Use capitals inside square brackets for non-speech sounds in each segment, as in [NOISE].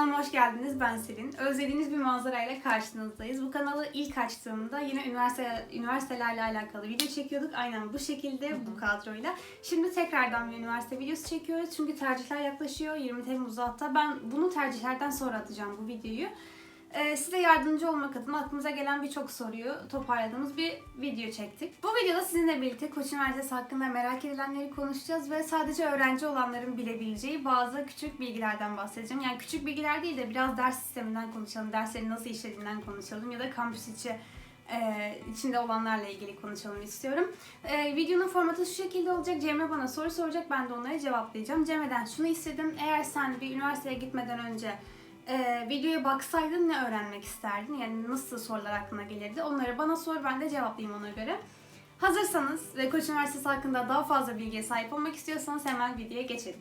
Kanalıma hoş geldiniz. Ben Selin. Özlediğiniz bir manzarayla karşınızdayız. Bu kanalı ilk açtığımda yine üniversite üniversitelerle alakalı video çekiyorduk. Aynen bu şekilde, bu kadroyla. Şimdi tekrardan bir üniversite videosu çekiyoruz. Çünkü tercihler yaklaşıyor. 20 Temmuz'da hatta ben bunu tercihlerden sonra atacağım bu videoyu. Ee, size yardımcı olmak adına aklımıza gelen birçok soruyu toparladığımız bir video çektik. Bu videoda sizinle birlikte Koç Üniversitesi hakkında merak edilenleri konuşacağız ve sadece öğrenci olanların bilebileceği bazı küçük bilgilerden bahsedeceğim. Yani küçük bilgiler değil de biraz ders sisteminden konuşalım, derslerin nasıl işlediğinden konuşalım ya da kampüs içi e, içinde olanlarla ilgili konuşalım istiyorum. E, videonun formatı şu şekilde olacak. Cemre bana soru soracak, ben de onlara cevaplayacağım. Cemre'den şunu istedim. Eğer sen bir üniversiteye gitmeden önce e, videoya baksaydın ne öğrenmek isterdin? Yani nasıl sorular aklına gelirdi? Onları bana sor, ben de cevaplayayım ona göre. Hazırsanız ve Koç Üniversitesi hakkında daha fazla bilgiye sahip olmak istiyorsanız hemen videoya geçelim.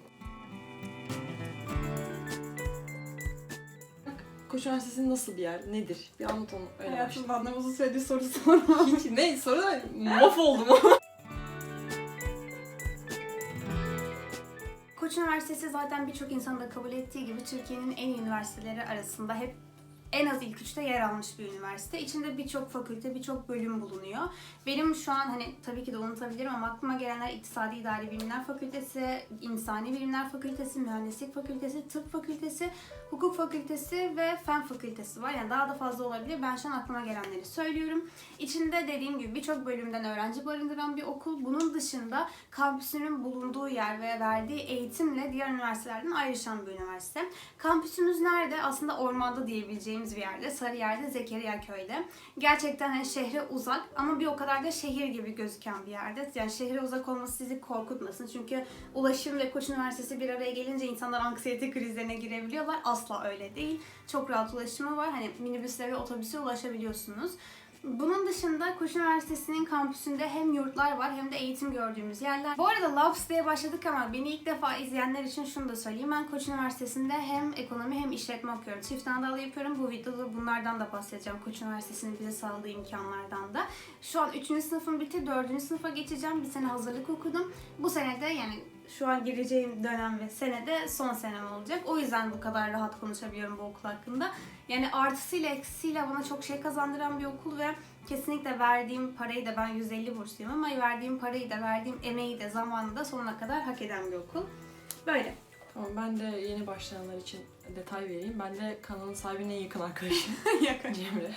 Koç Üniversitesi nasıl bir yer? Nedir? Bir anlat onu. Öyle başla. Hayatımdan da uzun süredir soru [LAUGHS] sorma. Hiç ne? Sonra da mahvoldum. Koç Üniversitesi zaten birçok insanın da kabul ettiği gibi Türkiye'nin en iyi üniversiteleri arasında hep en az ilk üçte yer almış bir üniversite. İçinde birçok fakülte, birçok bölüm bulunuyor. Benim şu an hani tabii ki de unutabilirim ama aklıma gelenler İktisadi İdari Bilimler Fakültesi, İnsani Bilimler Fakültesi, Mühendislik Fakültesi, Tıp Fakültesi, Hukuk Fakültesi ve Fen Fakültesi var. Yani daha da fazla olabilir. Ben şu an aklıma gelenleri söylüyorum. İçinde dediğim gibi birçok bölümden öğrenci barındıran bir okul. Bunun dışında kampüsünün bulunduğu yer ve verdiği eğitimle diğer üniversitelerden ayrışan bir üniversite. Kampüsümüz nerede? Aslında ormanda diyebileceğimiz bir yerde. Sarıyer'de, Zekeriya Köy'de. Gerçekten hani şehre uzak ama bir o kadar da şehir gibi gözüken bir yerde. Yani şehre uzak olması sizi korkutmasın. Çünkü ulaşım ve Koç Üniversitesi bir araya gelince insanlar anksiyete krizlerine girebiliyorlar. Asla öyle değil. Çok rahat ulaşımı var. Hani minibüsle ve otobüse ulaşabiliyorsunuz. Bunun dışında Koç Üniversitesi'nin kampüsünde hem yurtlar var hem de eğitim gördüğümüz yerler. Bu arada Labs diye başladık ama beni ilk defa izleyenler için şunu da söyleyeyim. Ben Koç Üniversitesi'nde hem ekonomi hem işletme okuyorum. Çift anadolu yapıyorum. Bu videoda bunlardan da bahsedeceğim. Koç Üniversitesi'nin bize sağladığı imkanlardan da. Şu an 3. sınıfım bitti. 4. sınıfa geçeceğim. Bir sene hazırlık okudum. Bu sene de yani şu an gireceğim dönem ve senede son senem olacak. O yüzden bu kadar rahat konuşabiliyorum bu okul hakkında. Yani artısıyla eksisiyle bana çok şey kazandıran bir okul ve kesinlikle verdiğim parayı da ben 150 bursluyum ama verdiğim parayı da verdiğim emeği de zamanı da sonuna kadar hak eden bir okul. Böyle. tamam ben de yeni başlayanlar için detay vereyim. Ben de kanalın sahibinin en yakın arkadaşı [LAUGHS] Yakın. Cemre.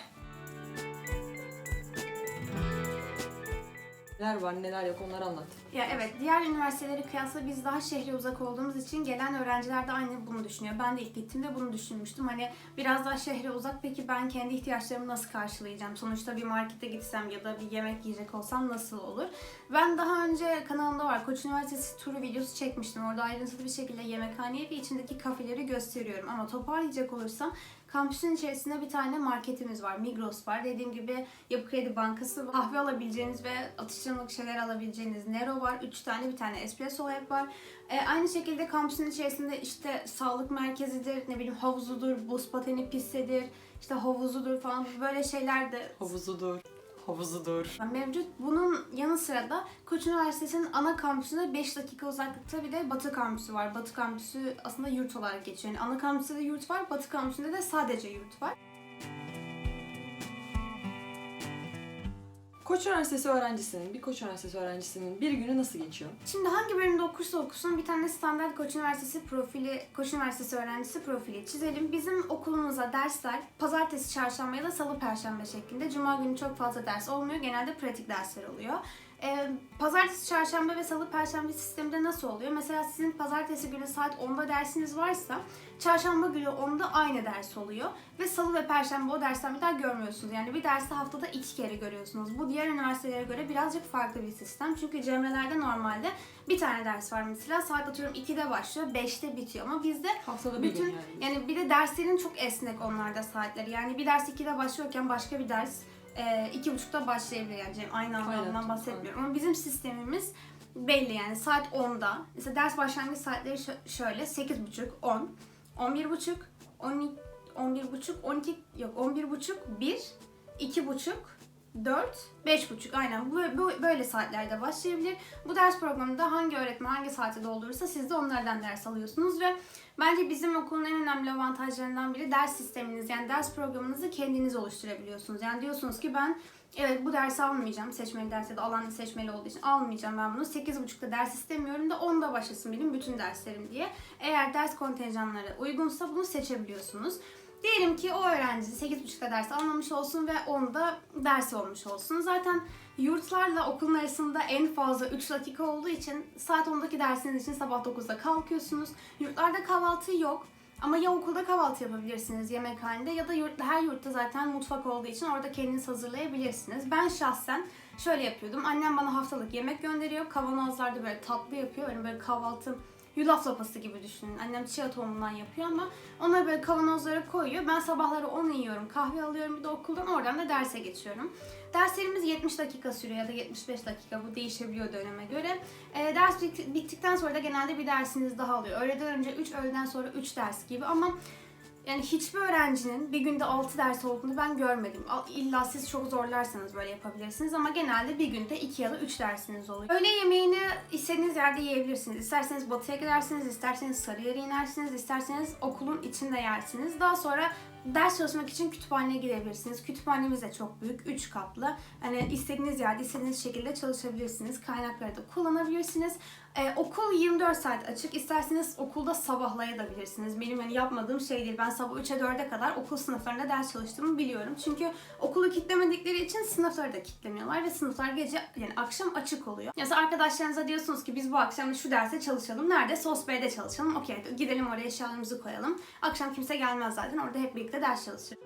Neler var neler yok onları anlat. Ya evet, diğer üniversitelere kıyasla biz daha şehre uzak olduğumuz için gelen öğrenciler de aynı bunu düşünüyor. Ben de ilk gittiğimde bunu düşünmüştüm. Hani biraz daha şehre uzak peki ben kendi ihtiyaçlarımı nasıl karşılayacağım? Sonuçta bir markete gitsem ya da bir yemek yiyecek olsam nasıl olur? Ben daha önce kanalımda var Koç Üniversitesi turu videosu çekmiştim. Orada ayrıntılı bir şekilde yemekhaneyi ve içindeki kafeleri gösteriyorum. Ama toparlayacak olursam Kampüsün içerisinde bir tane marketimiz var. Migros var. Dediğim gibi Yapı Kredi Bankası var. Kahve alabileceğiniz ve atıştırmalık şeyler alabileceğiniz Nero var. Üç tane bir tane Espresso Lab var. E, aynı şekilde kampüsün içerisinde işte sağlık merkezidir, ne bileyim havuzudur, buz pateni pistidir, işte havuzudur falan böyle şeyler de Havuzudur. Havuzudur. mevcut. Bunun yanı sıra da Koç Üniversitesi'nin ana kampüsünde 5 dakika uzaklıkta bir de Batı kampüsü var. Batı kampüsü aslında yurt olarak geçiyor. Yani ana kampüsünde de yurt var, Batı kampüsünde de sadece yurt var. Koç Üniversitesi öğrencisinin, bir Koç Üniversitesi öğrencisinin bir günü nasıl geçiyor? Şimdi hangi bölümde okursa okusun bir tane standart Koç Üniversitesi profili, Koç Üniversitesi öğrencisi profili çizelim. Bizim okulumuza dersler pazartesi, çarşamba ya da salı, perşembe şeklinde. Cuma günü çok fazla ders olmuyor. Genelde pratik dersler oluyor. Ee, pazartesi, çarşamba ve salı, perşembe sisteminde nasıl oluyor? Mesela sizin pazartesi günü saat 10'da dersiniz varsa çarşamba günü 10'da aynı ders oluyor. Ve salı ve perşembe o dersten bir daha görmüyorsunuz. Yani bir dersi haftada iki kere görüyorsunuz. Bu diğer üniversitelere göre birazcık farklı bir sistem. Çünkü Cemre'lerde normalde bir tane ders var mesela. Saat atıyorum 2'de başlıyor, 5'te bitiyor. Ama bizde Haftada bütün yani. yani bir de derslerin çok esnek onlarda saatleri. Yani bir ders 2'de başlıyorken başka bir ders e, iki buçukta başlayabilir yani Cem. Aynı anlamdan Aynen, bahsetmiyorum. Ama bizim sistemimiz belli yani saat 10'da. Mesela ders başlangıç saatleri şö- şöyle 8.30, 10, 11.30, 12, 11.30, 12 yok 11.30, 1, 2.30, 4, 5.30 aynen bu- böyle saatlerde başlayabilir. Bu ders programında hangi öğretmen hangi saate doldurursa siz de onlardan ders alıyorsunuz ve Bence bizim okulun en önemli avantajlarından biri ders sisteminiz. Yani ders programınızı kendiniz oluşturabiliyorsunuz. Yani diyorsunuz ki ben evet bu dersi almayacağım. Seçmeli ders ya da alan seçmeli olduğu için almayacağım ben bunu. 8.30'da ders istemiyorum da 10'da başlasın benim bütün derslerim diye. Eğer ders kontenjanları uygunsa bunu seçebiliyorsunuz. Diyelim ki o öğrenci 8.30'da ders almamış olsun ve 10'da dersi olmuş olsun. Zaten yurtlarla okulun arasında en fazla 3 dakika olduğu için saat 10'daki dersiniz için sabah 9'da kalkıyorsunuz. Yurtlarda kahvaltı yok. Ama ya okulda kahvaltı yapabilirsiniz yemekhanede ya da yurt, her yurtta zaten mutfak olduğu için orada kendiniz hazırlayabilirsiniz. Ben şahsen şöyle yapıyordum. Annem bana haftalık yemek gönderiyor. Kavanozlarda böyle tatlı yapıyor. Yani böyle kahvaltı yulaf lapası gibi düşünün. Annem chia tohumundan yapıyor ama onları böyle kavanozlara koyuyor. Ben sabahları onu yiyorum. Kahve alıyorum bir de okuldan. Oradan da derse geçiyorum. Derslerimiz 70 dakika sürüyor ya da 75 dakika. Bu değişebiliyor döneme göre. E, ders bit- bittikten sonra da genelde bir dersiniz daha oluyor. Öğleden önce 3, öğleden sonra 3 ders gibi ama yani hiçbir öğrencinin bir günde 6 ders olduğunu ben görmedim. İlla siz çok zorlarsanız böyle yapabilirsiniz ama genelde bir günde 2 ya da 3 dersiniz oluyor. Öğle yemeğini istediğiniz yerde yiyebilirsiniz. İsterseniz batıya gidersiniz, isterseniz Sarıyer'e inersiniz, isterseniz okulun içinde yersiniz. Daha sonra ders çalışmak için kütüphaneye gidebilirsiniz. Kütüphanemiz de çok büyük, 3 katlı. Hani istediğiniz yerde, istediğiniz şekilde çalışabilirsiniz. Kaynakları da kullanabilirsiniz. Ee, okul 24 saat açık. İsterseniz okulda sabahlayabilirsiniz. Benim hani yapmadığım şey değil. Ben sabah 3'e 4'e kadar okul sınıflarında ders çalıştığımı biliyorum. Çünkü okulu kitlemedikleri için sınıfları da kitlemiyorlar ve sınıflar gece yani akşam açık oluyor. Mesela arkadaşlarınıza diyorsunuz ki biz bu akşam şu derse çalışalım. Nerede? SOS çalışalım. Okey gidelim oraya eşyalarımızı koyalım. Akşam kimse gelmez zaten. Orada hep birlikte ders çalışırız.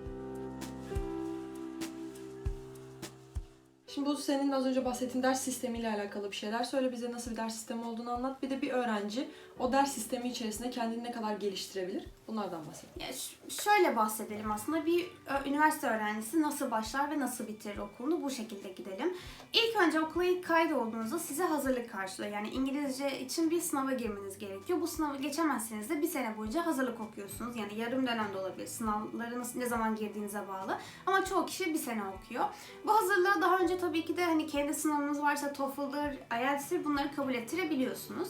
Şimdi bu senin az önce bahsettiğin ders sistemiyle alakalı bir şeyler. Söyle bize nasıl bir ders sistemi olduğunu anlat. Bir de bir öğrenci o ders sistemi içerisinde kendini ne kadar geliştirebilir? Bunlardan bahset. Ya şöyle bahsedelim aslında bir üniversite öğrencisi nasıl başlar ve nasıl bitirir okulunu bu şekilde gidelim. İlk önce okula ilk kaydolduğunuzda size hazırlık karşılıyor. Yani İngilizce için bir sınava girmeniz gerekiyor. Bu sınavı geçemezseniz de bir sene boyunca hazırlık okuyorsunuz. Yani yarım dönemde olabilir. Sınavlarınız ne zaman girdiğinize bağlı. Ama çoğu kişi bir sene okuyor. Bu hazırlığı daha önce tabii ki de hani kendi sınavınız varsa TOEFL'dır, IELTS'tir bunları kabul ettirebiliyorsunuz.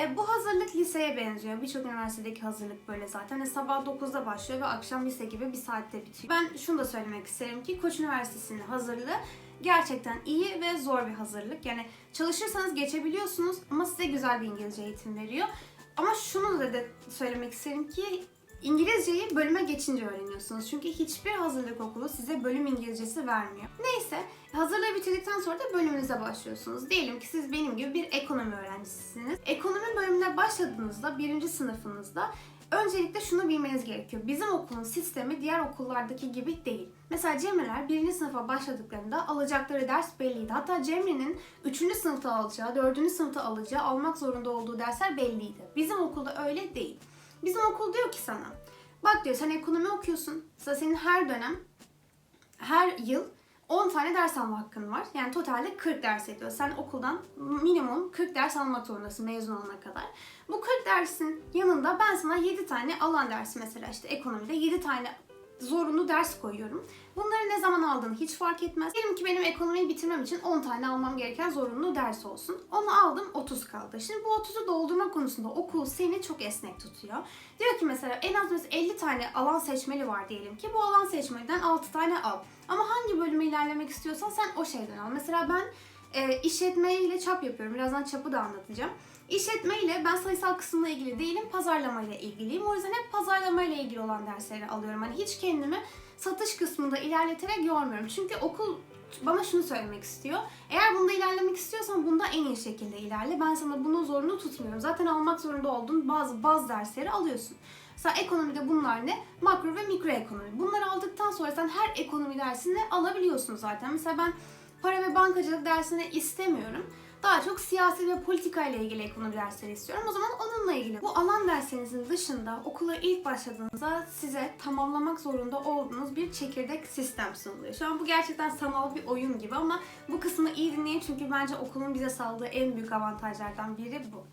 E, bu hazırlık liseye benziyor. Birçok üniversitedeki hazırlık böyle zaten. E, sabah 9'da başlıyor ve akşam lise gibi bir saatte bitiyor. Ben şunu da söylemek isterim ki Koç Üniversitesi'nin hazırlığı gerçekten iyi ve zor bir hazırlık. Yani çalışırsanız geçebiliyorsunuz ama size güzel bir İngilizce eğitim veriyor. Ama şunu da, da söylemek isterim ki İngilizceyi bölüme geçince öğreniyorsunuz. Çünkü hiçbir hazırlık okulu size bölüm İngilizcesi vermiyor. Neyse, hazırlığı bitirdikten sonra da bölümünüze başlıyorsunuz. Diyelim ki siz benim gibi bir ekonomi öğrencisisiniz. Ekonomi bölümüne başladığınızda, birinci sınıfınızda öncelikle şunu bilmeniz gerekiyor. Bizim okulun sistemi diğer okullardaki gibi değil. Mesela Cemreler birinci sınıfa başladıklarında alacakları ders belliydi. Hatta Cemre'nin üçüncü sınıfta alacağı, dördüncü sınıfta alacağı, almak zorunda olduğu dersler belliydi. Bizim okulda öyle değil. Bizim okul diyor ki sana, bak diyor sen ekonomi okuyorsun. Mesela senin her dönem, her yıl 10 tane ders alma hakkın var. Yani totalde 40 ders ediyor. Sen okuldan minimum 40 ders almak zorundasın mezun olana kadar. Bu 40 dersin yanında ben sana 7 tane alan dersi mesela işte ekonomide 7 tane zorunlu ders koyuyorum. Bunları ne zaman aldığını hiç fark etmez. Diyelim ki benim ekonomiyi bitirmem için 10 tane almam gereken zorunlu ders olsun. Onu aldım 30 kaldı. Şimdi bu 30'u doldurma konusunda okul seni çok esnek tutuyor. Diyor ki mesela en az mesela 50 tane alan seçmeli var diyelim ki. Bu alan seçmeliden 6 tane al. Ama hangi bölüme ilerlemek istiyorsan sen o şeyden al. Mesela ben e, işletme ile çap yapıyorum. Birazdan çapı da anlatacağım. İşletme ile ben sayısal kısımla ilgili değilim, pazarlama ile ilgiliyim. O yüzden hep pazarlama ile ilgili olan dersleri alıyorum. Hani hiç kendimi satış kısmında ilerleterek yormuyorum. Çünkü okul bana şunu söylemek istiyor. Eğer bunda ilerlemek istiyorsan bunda en iyi şekilde ilerle. Ben sana bunu zorunlu tutmuyorum. Zaten almak zorunda olduğun bazı baz dersleri alıyorsun. Mesela ekonomide bunlar ne? Makro ve mikro ekonomi. Bunları aldıktan sonra sen her ekonomi dersini alabiliyorsun zaten. Mesela ben para ve bankacılık dersini istemiyorum. Daha çok siyasi ve politika ile ilgili ekonomi dersleri istiyorum. O zaman onunla ilgili. Bu alan derslerinizin dışında okula ilk başladığınızda size tamamlamak zorunda olduğunuz bir çekirdek sistem sunuluyor. Şu an bu gerçekten sanal bir oyun gibi ama bu kısmı iyi dinleyin çünkü bence okulun bize sağladığı en büyük avantajlardan biri bu.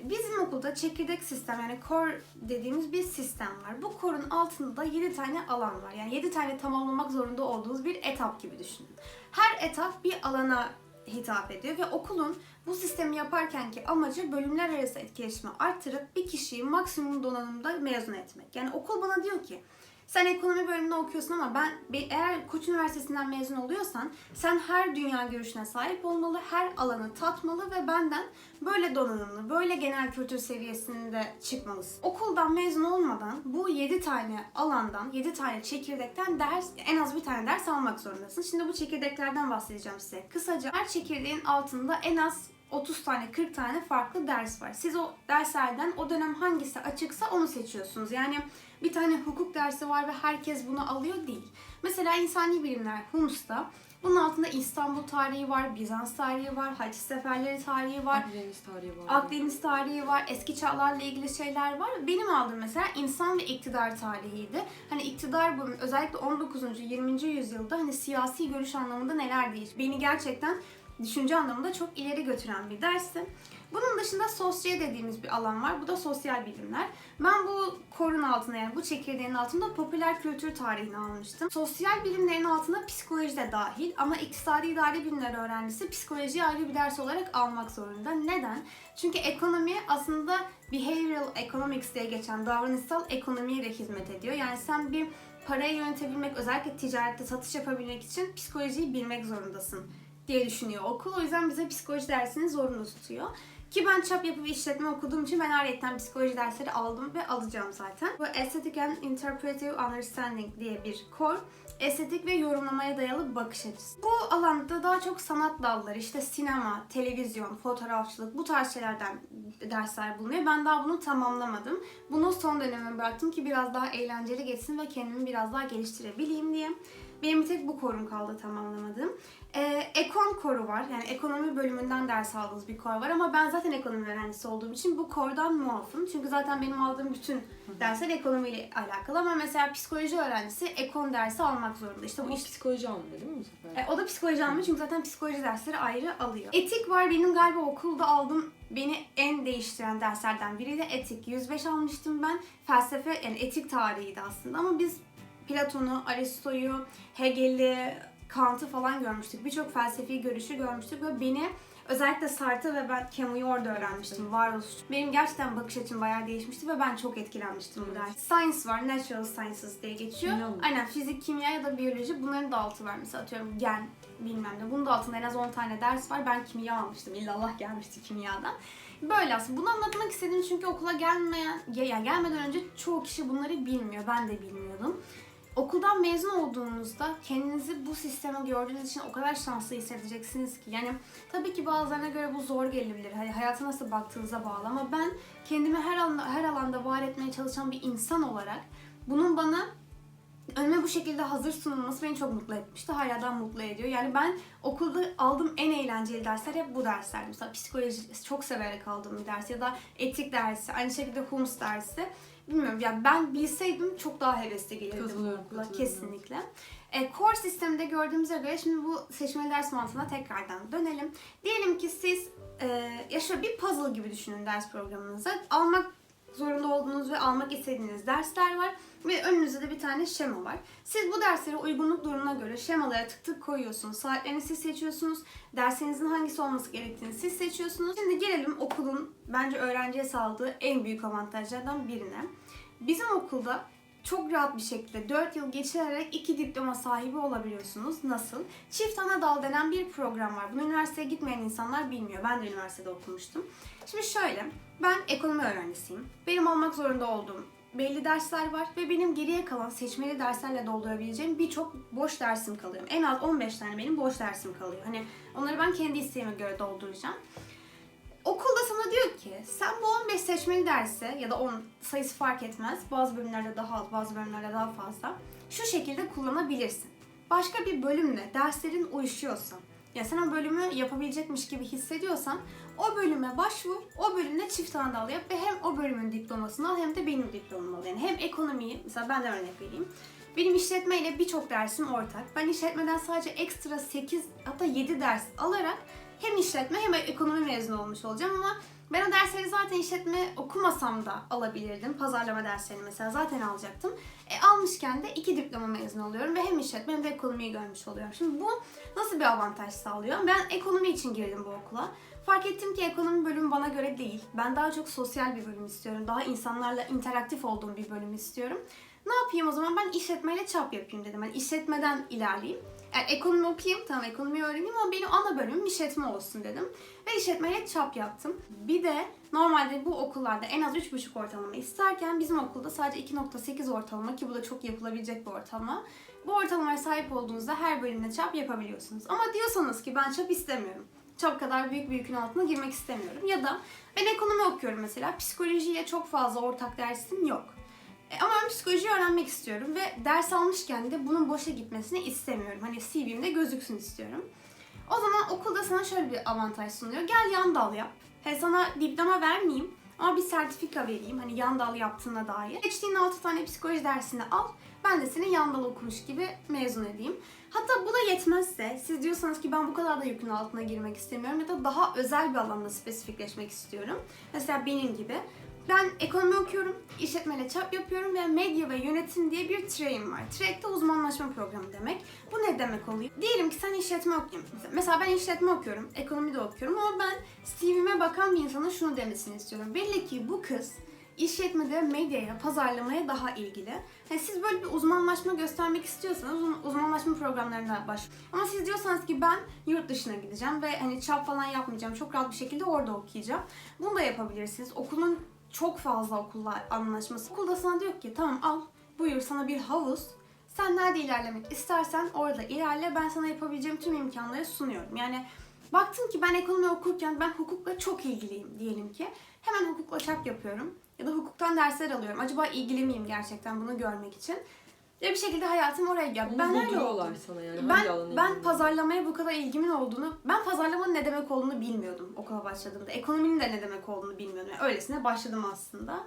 Bizim okulda çekirdek sistem yani core dediğimiz bir sistem var. Bu core'un altında da 7 tane alan var. Yani 7 tane tamamlamak zorunda olduğunuz bir etap gibi düşünün. Her etap bir alana hitap ediyor ve okulun bu sistemi yaparkenki amacı bölümler arası etkileşimi arttırıp bir kişiyi maksimum donanımda mezun etmek. Yani okul bana diyor ki sen ekonomi bölümünde okuyorsun ama ben be- eğer Koç Üniversitesi'nden mezun oluyorsan sen her dünya görüşüne sahip olmalı, her alanı tatmalı ve benden böyle donanımlı, böyle genel kültür seviyesinde çıkmalısın. Okuldan mezun olmadan bu 7 tane alandan, 7 tane çekirdekten ders, en az bir tane ders almak zorundasın. Şimdi bu çekirdeklerden bahsedeceğim size. Kısaca her çekirdeğin altında en az 30 tane 40 tane farklı ders var. Siz o derslerden o dönem hangisi açıksa onu seçiyorsunuz. Yani bir tane hukuk dersi var ve herkes bunu alıyor değil. Mesela insani bilimler HUMS'ta bunun altında İstanbul tarihi var, Bizans tarihi var, Haç Seferleri tarihi var, Akdeniz tarihi var. Akdeniz tarihi var, eski çağlarla ilgili şeyler var. Benim aldığım mesela insan ve iktidar tarihiydi. Hani iktidar bu özellikle 19. 20. yüzyılda hani siyasi görüş anlamında neler değiş. Beni gerçekten düşünce anlamında çok ileri götüren bir dersti. Bunun dışında sosyal dediğimiz bir alan var. Bu da sosyal bilimler. Ben bu korun altında yani bu çekirdeğin altında popüler kültür tarihini almıştım. Sosyal bilimlerin altında psikoloji de dahil ama iktisadi idari bilimler öğrencisi psikolojiyi ayrı bir ders olarak almak zorunda. Neden? Çünkü ekonomi aslında behavioral economics diye geçen davranışsal ekonomiye de hizmet ediyor. Yani sen bir parayı yönetebilmek, özellikle ticarette satış yapabilmek için psikolojiyi bilmek zorundasın diye düşünüyor okul. O yüzden bize psikoloji dersini zorunlu tutuyor. Ki ben çap yapı ve işletme okuduğum için ben ayrıca psikoloji dersleri aldım ve alacağım zaten. Bu Aesthetic and Interpretive Understanding diye bir kor. Estetik ve yorumlamaya dayalı bakış açısı. Bu alanda daha çok sanat dalları, işte sinema, televizyon, fotoğrafçılık bu tarz şeylerden dersler bulunuyor. Ben daha bunu tamamlamadım. Bunu son döneme bıraktım ki biraz daha eğlenceli geçsin ve kendimi biraz daha geliştirebileyim diye. Benim bir tek bu korum kaldı tamamlamadığım. Ee, ekon koru var. Yani ekonomi bölümünden ders aldığımız bir kor var ama ben zaten ekonomi öğrencisi olduğum için bu kordan muafım. Çünkü zaten benim aldığım bütün dersler ekonomiyle alakalı ama mesela psikoloji öğrencisi ekon dersi almak zorunda. İşte bu iş psikoloji almıyor değil mi bu sefer? e, o da psikoloji almıyor çünkü zaten psikoloji dersleri ayrı alıyor. Etik var benim galiba okulda aldığım beni en değiştiren derslerden biriydi etik. 105 almıştım ben. Felsefe yani etik tarihiydi aslında ama biz Platon'u, Aristo'yu, Hegel'i, Kant'ı falan görmüştük. Birçok felsefi görüşü görmüştük ve beni özellikle Sartre ve ben Camus'u orada öğrenmiştim. Varoluş. Benim gerçekten bakış açım bayağı değişmişti ve ben çok etkilenmiştim bu ders. Science var, Natural Sciences diye geçiyor. Mı? Aynen fizik, kimya ya da biyoloji bunların da altı var. Mesela atıyorum gen bilmem ne. Bunun da altında en az 10 tane ders var. Ben kimya almıştım. İllallah gelmişti kimyadan. Böyle aslında. Bunu anlatmak istedim çünkü okula gelmeyen, ya gelmeden önce çoğu kişi bunları bilmiyor. Ben de bilmiyordum. Okuldan mezun olduğunuzda kendinizi bu sisteme gördüğünüz için o kadar şanslı hissedeceksiniz ki. Yani tabii ki bazılarına göre bu zor gelebilir. Hani hayata nasıl baktığınıza bağlı ama ben kendimi her alanda, her alanda var etmeye çalışan bir insan olarak bunun bana önüme bu şekilde hazır sunulması beni çok mutlu etmişti. Hala da mutlu ediyor. Yani ben okulda aldığım en eğlenceli dersler hep bu dersler. Mesela psikoloji çok severek aldığım bir ders ya da etik dersi, aynı şekilde Holmes dersi. Bilmiyorum ya ben bilseydim çok daha hevesli gelirdim Katılıyorum, katılıyorum. kesinlikle. E, core sisteminde gördüğümüze göre şimdi bu seçmeli ders mantığına tekrardan dönelim. Diyelim ki siz e, ya şöyle bir puzzle gibi düşünün ders programınıza. Almak zorunda olduğunuz ve almak istediğiniz dersler var ve önünüzde de bir tane şema var. Siz bu derslere uygunluk durumuna göre şemalara tık tık koyuyorsunuz. Saatlerini siz seçiyorsunuz. Dersinizin hangisi olması gerektiğini siz seçiyorsunuz. Şimdi gelelim okulun bence öğrenciye sağladığı en büyük avantajlardan birine. Bizim okulda çok rahat bir şekilde 4 yıl geçirerek iki diploma sahibi olabiliyorsunuz. Nasıl? Çift ana dal denen bir program var. Bunu üniversiteye gitmeyen insanlar bilmiyor. Ben de üniversitede okumuştum. Şimdi şöyle, ben ekonomi öğrencisiyim. Benim almak zorunda olduğum belli dersler var ve benim geriye kalan seçmeli derslerle doldurabileceğim birçok boş dersim kalıyor. En az 15 tane benim boş dersim kalıyor. Hani onları ben kendi isteğime göre dolduracağım. Ki sen bu 15 seçmeli derse ya da 10 sayısı fark etmez. Bazı bölümlerde daha az, bazı bölümlerde daha fazla. Şu şekilde kullanabilirsin. Başka bir bölümle derslerin uyuşuyorsa ya sen o bölümü yapabilecekmiş gibi hissediyorsan o bölüme başvur, o bölümde çift ana dal yap ve hem o bölümün diplomasını al hem de benim diplomamı al. Yani hem ekonomiyi, mesela ben de örnek vereyim. Benim işletme ile birçok dersim ortak. Ben işletmeden sadece ekstra 8 hatta 7 ders alarak hem işletme hem ekonomi mezunu olmuş olacağım ama Ben o dersleri zaten işletme okumasam da alabilirdim. Pazarlama derslerini mesela zaten alacaktım. E, almışken de iki diploma mezun oluyorum ve hem işletme hem de ekonomiyi görmüş oluyorum. Şimdi bu nasıl bir avantaj sağlıyor? Ben ekonomi için girdim bu okula. Fark ettim ki ekonomi bölümü bana göre değil. Ben daha çok sosyal bir bölüm istiyorum. Daha insanlarla interaktif olduğum bir bölüm istiyorum. Ne yapayım o zaman? Ben işletmeyle çap yapayım dedim. Yani işletmeden ilerleyeyim. Yani ekonomi okuyayım, tamam ekonomi öğreneyim ama benim ana bölümüm işletme olsun dedim. Ve işletmeyle çap yaptım. Bir de normalde bu okullarda en az 3,5 ortalama isterken bizim okulda sadece 2.8 ortalama ki bu da çok yapılabilecek bir ortalama. Bu ortalamaya sahip olduğunuzda her bölümde çap yapabiliyorsunuz. Ama diyorsanız ki ben çap istemiyorum. Çap kadar büyük bir yükün altına girmek istemiyorum. Ya da ben ekonomi okuyorum mesela. Psikolojiyle çok fazla ortak dersim yok. E, Ama ben psikoloji öğrenmek istiyorum ve ders almışken de bunun boşa gitmesini istemiyorum. Hani CV'mde gözüksün istiyorum. O zaman okulda sana şöyle bir avantaj sunuyor. Gel yan dal yap. He sana diploma vermeyeyim ama bir sertifika vereyim. Hani yan dal yaptığına dair. Geçtiğin 6 tane psikoloji dersini al. Ben de seni yan dal okumuş gibi mezun edeyim. Hatta bu da yetmezse siz diyorsanız ki ben bu kadar da yükün altına girmek istemiyorum ya da daha özel bir alanda spesifikleşmek istiyorum. Mesela benim gibi. Ben ekonomi okuyorum, işletmeyle çap yapıyorum ve medya ve yönetim diye bir train var. Track de uzmanlaşma programı demek. Bu ne demek oluyor? Diyelim ki sen işletme okuyorsun. Mesela ben işletme okuyorum, ekonomi de okuyorum ama ben CV'me bakan bir insanın şunu demesini istiyorum. Belli ki bu kız işletmede medyaya, pazarlamaya daha ilgili. Yani siz böyle bir uzmanlaşma göstermek istiyorsanız uzman- uzmanlaşma programlarına baş. Ama siz diyorsanız ki ben yurt dışına gideceğim ve hani çap falan yapmayacağım. Çok rahat bir şekilde orada okuyacağım. Bunu da yapabilirsiniz. Okulun çok fazla okulla anlaşması. Okulda sana diyor ki tamam al buyur sana bir havuz. Sen nerede ilerlemek istersen orada ilerle. Ben sana yapabileceğim tüm imkanları sunuyorum. Yani baktım ki ben ekonomi okurken ben hukukla çok ilgiliyim diyelim ki. Hemen hukukla çap yapıyorum. Ya da hukuktan dersler alıyorum. Acaba ilgili miyim gerçekten bunu görmek için? Ve bir şekilde hayatım oraya. Onu Ben öyle oldum. sana yani. Ben ben ilgili? pazarlamaya bu kadar ilgimin olduğunu, ben pazarlamanın ne demek olduğunu bilmiyordum okula başladığımda. Ekonominin de ne demek olduğunu bilmiyordum. Yani öylesine başladım aslında.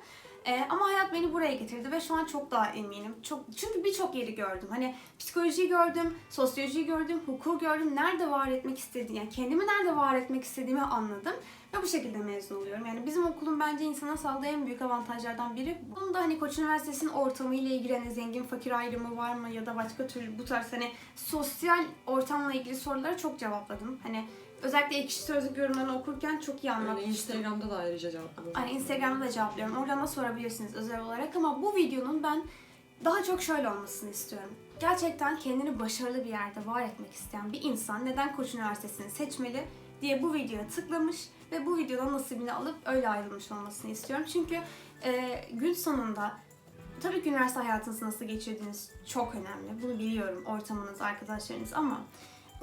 Ee, ama hayat beni buraya getirdi ve şu an çok daha eminim. Çok çünkü birçok yeri gördüm. Hani psikolojiyi gördüm, sosyolojiyi gördüm, hukuku gördüm. Nerede var etmek istediğimi, yani kendimi nerede var etmek istediğimi anladım. Ve bu şekilde mezun oluyorum. Yani bizim okulun bence insana sağladığı en büyük avantajlardan biri. bu. Bunun da hani Koç Üniversitesi'nin ortamı ile ilgili hani zengin fakir ayrımı var mı ya da başka türlü bu tarz hani sosyal ortamla ilgili soruları çok cevapladım. Hani özellikle ekşi sözlük yorumlarını okurken çok iyi Yani anlatmıştım. Instagram'da da ayrıca cevapladım. Hani Instagram'da da cevaplıyorum. Oradan da sorabilirsiniz özel olarak ama bu videonun ben daha çok şöyle olmasını istiyorum. Gerçekten kendini başarılı bir yerde var etmek isteyen bir insan neden Koç Üniversitesi'ni seçmeli diye bu videoya tıklamış ve bu videodan nasibini alıp öyle ayrılmış olmasını istiyorum. Çünkü e, gün sonunda tabii ki üniversite hayatınızı nasıl geçirdiğiniz çok önemli. Bunu biliyorum ortamınız, arkadaşlarınız ama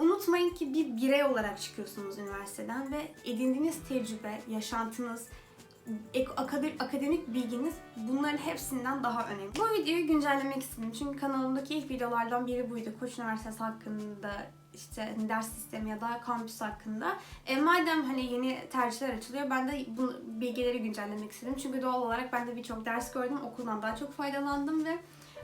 unutmayın ki bir birey olarak çıkıyorsunuz üniversiteden ve edindiğiniz tecrübe, yaşantınız, akademik bilginiz bunların hepsinden daha önemli. Bu videoyu güncellemek istedim çünkü kanalımdaki ilk videolardan biri buydu. Koç Üniversitesi hakkında işte ders sistemi ya da kampüs hakkında. E, madem hani yeni tercihler açılıyor ben de bu bilgileri güncellemek istedim. Çünkü doğal olarak ben de birçok ders gördüm. Okuldan daha çok faydalandım ve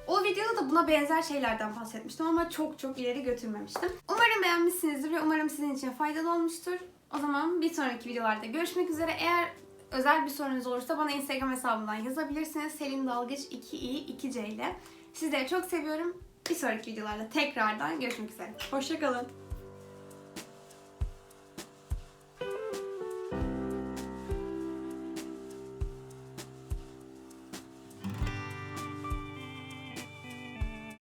o videoda da buna benzer şeylerden bahsetmiştim ama çok çok ileri götürmemiştim. Umarım beğenmişsinizdir ve umarım sizin için faydalı olmuştur. O zaman bir sonraki videolarda görüşmek üzere. Eğer özel bir sorunuz olursa bana Instagram hesabından yazabilirsiniz. Selin Dalgıç 2i 2c ile. Sizleri çok seviyorum. Bir sonraki videolarda tekrardan görüşmek üzere. Hoşçakalın.